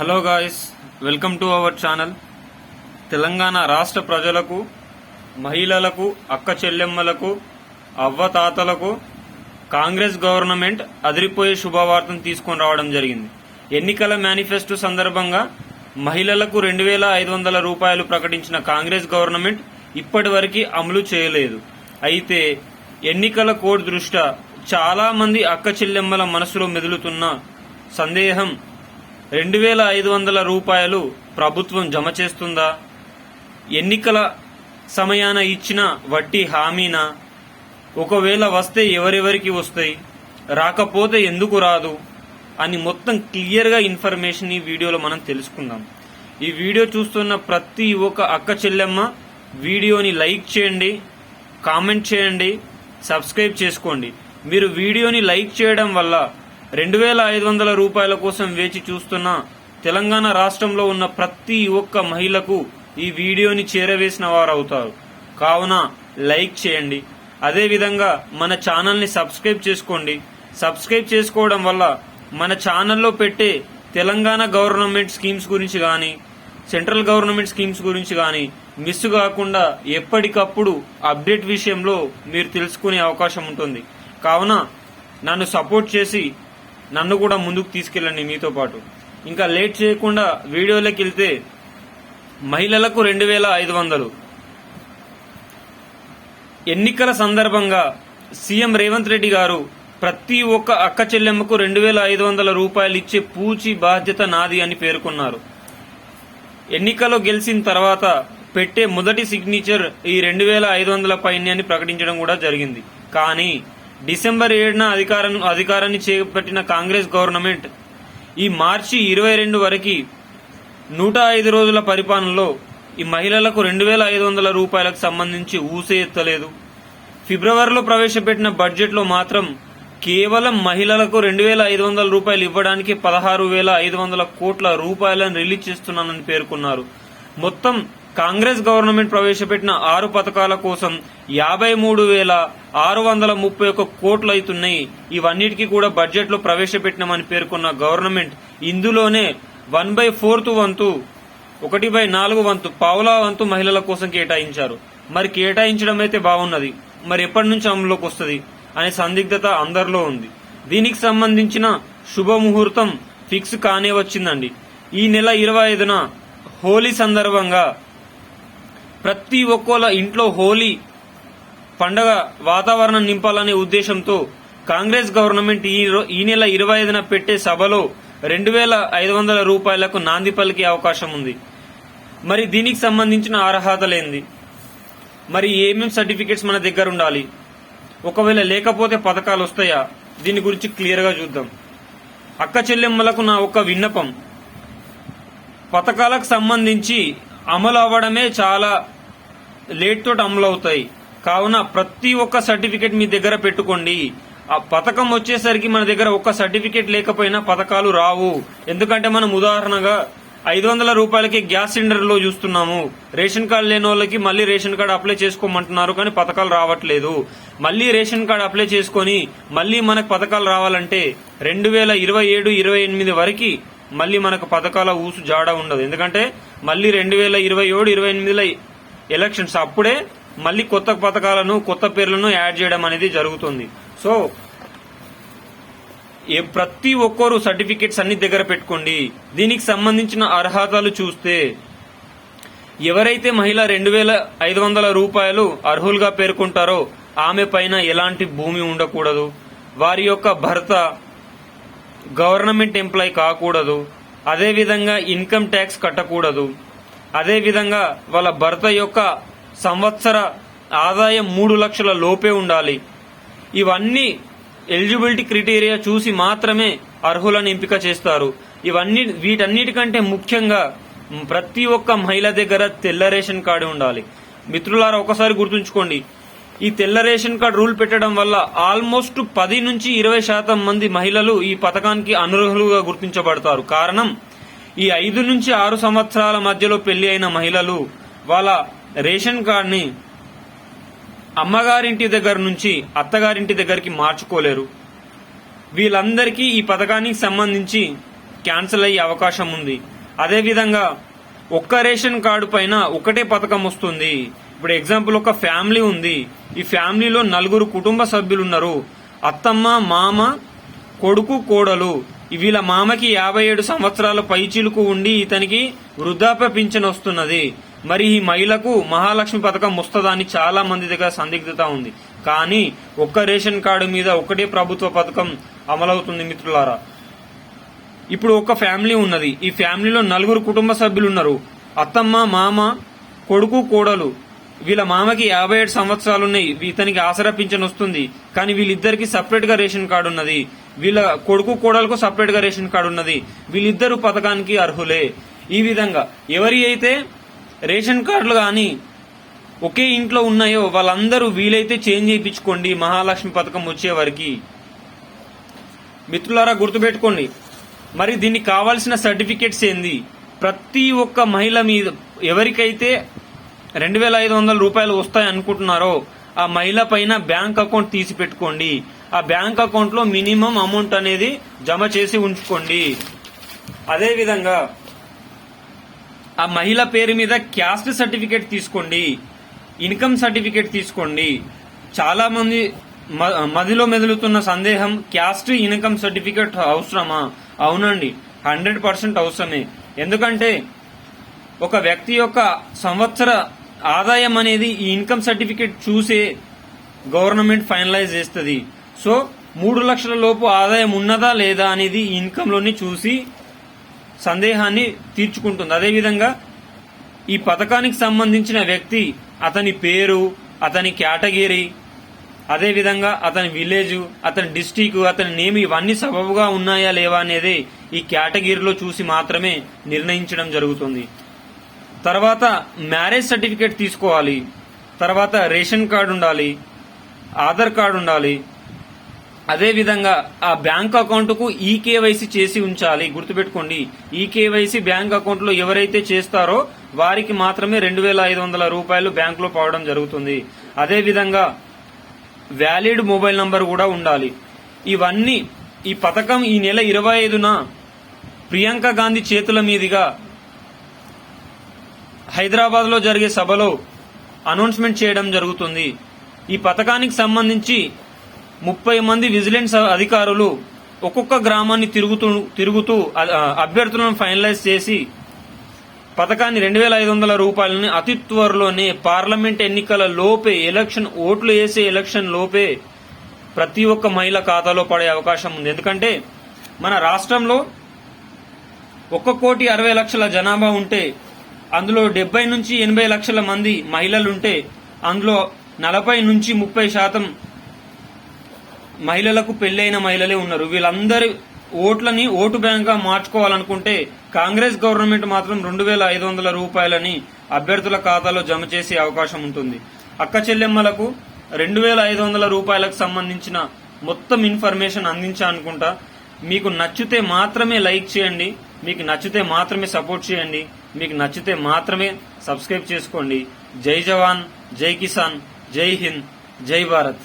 Hello guys welcome to our channel. Telangana రాష్ట్ర ప్రజలకు మహిళలకు అక్క చెల్లెమ్మలకు అవ్వతాతలకు కాంగ్రెస్ గవర్నమెంట్ అదిరిపోయే శుభవార్తను తీసుకొని రావడం జరిగింది. ఎన్నికల మేనిఫెస్టో సందర్భంగా మహిళలకు రెండు వేల ఐదు వందల రూపాయలు ప్రకటించిన కాంగ్రెస్ గవర్నమెంట్ ఇప్పటివరకు అమలు చేయలేదు. అయితే ఎన్నికల కోడ్ దృష్ట్యా చాలామంది అక్క చెల్లెమ్మల మనసులో మెదులుతున్న సందేహం రెండు వేల ఐదు వందల రూపాయలు ప్రభుత్వం జమ చేస్తుందా? ఎన్నికల సమయాన ఇచ్చిన వట్టి హామీనా? ఒకవేళ వస్తే ఎవరెవరికి వస్తాయి? రాకపోతే ఎందుకు రాదు? అని మొత్తం క్లియర్గా ఇన్ఫర్మేషన్ ఈ వీడియోలో మనం తెలుసుకుందాం. ఈ వీడియో చూస్తున్న ప్రతి ఒక్క అక్క చెల్లెమ్మ వీడియోని లైక్ చేయండి కామెంట్ చేయండి సబ్స్క్రైబ్ చేసుకోండి. మీరు వీడియోని లైక్ చేయడం వల్ల రెండు వేల ఐదు వందల రూపాయల కోసం వేచి చూస్తున్న తెలంగాణ రాష్ట్రంలో ఉన్న ప్రతి ఒక్క మహిళకు ఈ వీడియోని చేరవేసిన వారు అవుతారు కావున లైక్ చేయండి. అదేవిధంగా మన ఛానల్ని సబ్స్క్రైబ్ చేసుకోండి. సబ్స్క్రైబ్ చేసుకోవడం వల్ల మన ఛానల్లో పెట్టే తెలంగాణ గవర్నమెంట్ స్కీమ్స్ గురించి కానీ సెంట్రల్ గవర్నమెంట్ స్కీమ్స్ గురించి కానీ మిస్ కాకుండా ఎప్పటికప్పుడు అప్డేట్ విషయంలో మీరు తెలుసుకునే అవకాశం ఉంటుంది. కావున నన్ను సపోర్ట్ చేసి నన్ను కూడా ముందుకు తీసుకెళ్ళండి మీతో పాటు. ఇంకా లేట్ చేయకుండా వీడియోలోకి వెళ్తే మహిళలకు రెండు వేల ఐదు వందలు. ఎన్నికల సందర్భంగా సీఎం రేవంత్ రెడ్డి గారు ప్రతి ఒక్క అక్క చెల్లెమ్మకు రెండు వేల ఐదు వందల రూపాయలు ఇచ్చే పూచి బాధ్యత నాది అని పేర్కొన్నారు. ఎన్నికలో గెలిచిన తర్వాత పెట్టే మొదటి సిగ్నేచర్ ఈ రెండు వేల ఐదు వందల పైన అని ప్రకటించడం కూడా జరిగింది. కానీ డిసెంబర్ ఏడున అధికారం అధికారాన్ని చేపట్టిన కాంగ్రెస్ గవర్నమెంట్ ఈ మార్చి ఇరవై రెండు వరకు నూట ఐదు రోజుల పరిపాలనలో ఈ మహిళలకు రెండు వేల ఐదు వందల రూపాయలకు సంబంధించి ఊసే ఎత్తలేదు. ఫిబ్రవరిలో ప్రవేశపెట్టిన బడ్జెట్లో మాత్రం కేవలం మహిళలకు రెండు వేల ఐదు వందల రూపాయలు ఇవ్వడానికి పదహారు వేల ఐదు వందల కోట్ల రూపాయలను రిలీజ్ చేస్తున్నానని పేర్కొన్నారు. మొత్తం కాంగ్రెస్ గవర్నమెంట్ ప్రవేశపెట్టిన ఆరు పథకాల కోసం యాభై మూడు వేల ఆరు వందల ముప్పై ఒక్క కోట్లు అవుతున్నాయి ఇవన్నిటికీ కూడా బడ్జెట్లో ప్రవేశపెట్టినామని పేర్కొన్న గవర్నమెంట్ ఇందులోనే వన్ బై ఫోర్త్ వంతు ఒకటి బై నాలుగు వంతు పావులా వంతు మహిళల కోసం కేటాయించారు. మరి కేటాయించడం అయితే బాగున్నది. మరి ఎప్పటి నుంచి అమలులోకి వస్తుంది అనే సందిగ్ధత అందరిలో ఉంది. దీనికి సంబంధించిన శుభముహూర్తం ఫిక్స్ కానే వచ్చిందండి. ఈ నెల ఇరవై ఐదున హోలీ సందర్భంగా ప్రతి ఒక్కళ్ళ ఇంట్లో హోలీ పండగ వాతావరణం నింపాలనే ఉద్దేశంతో కాంగ్రెస్ గవర్నమెంట్ ఈ ఈ నెల ఇరవై ఐదున పెట్టే సభలో రెండు వేల ఐదు వందల రూపాయలకు నాంది పలికే అవకాశం ఉంది. మరి దీనికి సంబంధించిన అర్హతలేంది? మరి ఏమేమి సర్టిఫికేట్స్ మన దగ్గర ఉండాలి? ఒకవేళ లేకపోతే పథకాలు వస్తాయా? దీని గురించి క్లియర్గా చూద్దాం. అక్క చెల్లెమ్మలకు నా ఒక విన్నపం. పథకాలకు సంబంధించి అమలు అవ్వడమే చాలా లేట్ తోటి అమలు అవుతాయి కావున ప్రతి ఒక్క సర్టిఫికేట్ మీ దగ్గర పెట్టుకోండి. ఆ పథకం వచ్చేసరికి మన దగ్గర ఒక్క సర్టిఫికేట్ లేకపోయినా పథకాలు రావు. ఎందుకంటే మనం ఉదాహరణగా ఐదు వందల రూపాయలకి గ్యాస్ సిలిండర్లో చూస్తున్నాము. రేషన్ కార్డు లేని వాళ్ళకి మళ్ళీ రేషన్ కార్డు అప్లై చేసుకోమంటున్నారు కానీ పథకాలు రావట్లేదు. మళ్ళీ రేషన్ కార్డు అప్లై చేసుకొని మళ్ళీ మనకు పథకాలు రావాలంటే రెండు వేల ఇరవై ఏడు ఇరవై ఎనిమిది వరకు మళ్ళీ మనకు పథకాల ఊసు జాడ ఉండదు. ఎందుకంటే మళ్ళీ రెండు వేల ఇరవై ఏడు ఇరవై ఎనిమిదిలో ఎలక్షన్స్ అప్పుడే మళ్ళీ కొత్త పథకాలను కొత్త పేర్లను యాడ్ చేయడం అనేది జరుగుతుంది. సో ఏ ప్రతి ఒక్కరు సర్టిఫికేట్స్ అన్ని దగ్గర పెట్టుకోండి. దీనికి సంబంధించిన అర్హతలు చూస్తే ఎవరైతే మహిళ రెండు వేల ఐదు వందల రూపాయలు అర్హులుగా పేర్కొంటారో ఆమె పైన ఎలాంటి భూమి ఉండకూడదు. వారి యొక్క భర్త గవర్నమెంట్ ఎంప్లాయ్ కాకూడదు. అదేవిధంగా ఇన్కమ్ ట్యాక్స్ కట్టకూడదు. అదేవిధంగా వాళ్ళ భర్త యొక్క సంవత్సర ఆదాయం మూడు లక్షల లోపే ఉండాలి. ఇవన్నీ ఎలిజిబిలిటీ క్రిటీరియా చూసి మాత్రమే అర్హులను ఎంపిక చేస్తారు. ఇవన్నీ వీటన్నిటికంటే ముఖ్యంగా ప్రతి ఒక్క మహిళ దగ్గర తెల్ల రేషన్ కార్డు ఉండాలి. మిత్రులారా ఒకసారి గుర్తుంచుకోండి. ఈ తెల్ల రేషన్ కార్డు రూల్ పెట్టడం వల్ల ఆల్మోస్ట్ పది నుంచి ఇరవై శాతం మంది మహిళలు ఈ పథకానికి అనర్హులుగా గుర్తించబడతారు. కారణం ఈ ఐదు నుంచి ఆరు సంవత్సరాల మధ్యలో పెళ్ళి అయిన మహిళలు వాళ్ళ రేషన్ కార్డుని అమ్మగారింటి దగ్గర నుంచి అత్తగారింటి దగ్గరికి మార్చుకోలేరు. వీళ్ళందరికీ ఈ పథకానికి సంబంధించి క్యాన్సిల్ అయ్యే అవకాశం ఉంది. అదేవిధంగా ఒక్క రేషన్ కార్డు పైన ఒకటే పథకం వస్తుంది. ఇప్పుడు ఎగ్జాంపుల్ ఒక ఫ్యామిలీ ఉంది. ఈ ఫ్యామిలీలో నలుగురు కుటుంబ సభ్యులు ఉన్నారు అత్తమ్మ మామ కొడుకు కోడలు. వీళ్ళ మామకి యాభై ఏడు సంవత్సరాల పైచిలుకు ఉండి ఇతనికి వృద్ధాప్య పింఛన్ వస్తున్నది. మరి ఈ మహిళకు మహాలక్ష్మి పథకం వస్తుందా అని చాలా మంది దగ్గర సందిగ్ధత ఉంది. కానీ ఒక్క రేషన్ కార్డు మీద ఒకటే ప్రభుత్వ పథకం అమలవుతుంది మిత్రులారా. ఇప్పుడు ఒక ఫ్యామిలీ ఉన్నది. ఈ ఫ్యామిలీలో నలుగురు కుటుంబ సభ్యులు ఉన్నారు అత్తమ్మ మామ కొడుకు కోడలు. వీళ్ళ మామకి యాభై ఏడు సంవత్సరాలు ఉన్నాయి ఇతనికి ఆసరా పింఛన్ వస్తుంది. కానీ వీళ్ళిద్దరికి సపరేట్గా రేషన్ కార్డు ఉన్నది. వీళ్ళ కొడుకు కోడలకు సపరేట్గా రేషన్ కార్డు ఉన్నది. వీళ్ళిద్దరు పథకానికి అర్హులే. ఈ విధంగా ఎవరి అయితే రేషన్ కార్డులు కానీ ఒకే ఇంట్లో ఉన్నాయో వాళ్ళందరూ వీలైతే చేంజ్ చేయించుకోండి. మహాలక్ష్మి పథకం వచ్చే వరకు. మిత్రులారా గుర్తుపెట్టుకోండి. మరి దీనికి కావాల్సిన సర్టిఫికేట్స్ ఏంది? ప్రతి ఒక్క మహిళ మీద ఎవరికైతే రెండు వేల ఐదు వందల రూపాయలు వస్తాయి అనుకుంటున్నారో ఆ మహిళ పైన బ్యాంక్ అకౌంట్ తీసి పెట్టుకోండి ఆ బ్యాంక్ అకౌంట్లో మినిమం అమౌంట్ అనేది జమ చేసి ఉంచుకోండి. అదే విధంగా ఆ మహిళ పేరు మీద క్యాస్ట్ సర్టిఫికేట్ తీసుకోండి. ఇన్కమ్ సర్టిఫికేట్ తీసుకోండి. చాలా మంది మ- మదిలో మెదులుతున్న సందేహం క్యాస్ట్ ఇన్కమ్ సర్టిఫికేట్ అవసరమా? అవునండి హండ్రెడ్ పర్సెంట్ అవసరమే. ఎందుకంటే ఒక వ్యక్తి యొక్క సంవత్సర ఆదాయం అనేది ఈ ఇన్కమ్ సర్టిఫికేట్ చూసే గవర్నమెంట్ ఫైనలైజ్ చేస్తుంది. సో మూడు లక్షల లోపు ఆదాయం ఉన్నదా లేదా అనేది ఈ ఇన్కంలోని చూసి సందేహాన్ని తీర్చుకుంటుంది. అదేవిధంగా ఈ పథకానికి సంబంధించిన వ్యక్తి అతని పేరు అతని కేటగిరీ అదేవిధంగా అతని విలేజ్ అతని డిస్టిక్ అతని నేమ్ ఇవన్నీ సబబుగా ఉన్నాయా లేవా అనేది ఈ కేటగిరీలో చూసి మాత్రమే నిర్ణయించడం జరుగుతుంది. తర్వాత మ్యారేజ్ సర్టిఫికేట్ తీసుకోవాలి. తర్వాత రేషన్ కార్డు ఉండాలి. ఆధార్ కార్డు ఉండాలి. అదేవిధంగా ఆ బ్యాంక్ అకౌంట్కు ఈ కేవైసీ చేసి ఉంచాలి. గుర్తుపెట్టుకోండి. ఈ కేవైసీ బ్యాంక్ అకౌంట్లో ఎవరైతే చేస్తారో వారికి మాత్రమే రెండు వేల ఐదు వందల రూపాయలు బ్యాంకులో పోవడం జరుగుతుంది. అదేవిధంగా వ్యాలిడ్ మొబైల్ నంబర్ కూడా ఉండాలి. ఇవన్నీ ఈ పథకం ఈ నెల ఇరవై ఐదున ప్రియాంక గాంధీ చేతుల మీదుగా హైదరాబాద్లో జరిగే సభలో అనౌన్స్మెంట్ చేయడం జరుగుతుంది. ఈ పథకానికి సంబంధించి ముప్పై మంది విజిలెన్స్ అధికారులు ఒక్కొక్క గ్రామాన్ని తిరుగుతూ తిరుగుతూ అభ్యర్థులను ఫైనలైజ్ చేసి పథకాన్ని రెండు వేల ఐదు వందల రూపాయలని అతి త్వరలోనే పార్లమెంట్ ఎన్నికల లోపే ఎలక్షన్ ఓట్లు వేసే ఎలక్షన్ లోపే ప్రతి ఒక్క మహిళ ఖాతాలో పడే అవకాశం ఉంది. ఎందుకంటే మన రాష్ట్రంలో ఒక్క కోటి అరవై లక్షల జనాభా ఉంటే అందులో డెబ్బై నుంచి ఎనభై లక్షల మంది మహిళలుంటే అందులో నలభై నుంచి ముప్పై శాతం మహిళలకు పెళ్ళైన మహిళలే ఉన్నారు. వీళ్ళందరి ఓట్లని ఓటు బ్యాంక్గా మార్చుకోవాలనుకుంటే కాంగ్రెస్ గవర్నమెంట్ మాత్రం రెండు వేల ఐదు వందల రూపాయలని అభ్యర్థుల ఖాతాలో జమ చేసే అవకాశం ఉంటుంది. అక్క చెల్లెమ్మలకు రెండు వేల ఐదు వందల రూపాయలకు సంబంధించిన మొత్తం ఇన్ఫర్మేషన్ అందించా అనుకుంటా మీకు నచ్చితే మాత్రమే లైక్ చేయండి. మీకు నచ్చితే మాత్రమే సపోర్ట్ చేయండి. మీకు నచ్చితే మాత్రమే సబ్స్క్రైబ్ చేసుకోండి. జై జవాన్ జై కిసాన్ జై హింద్ జై భారత్.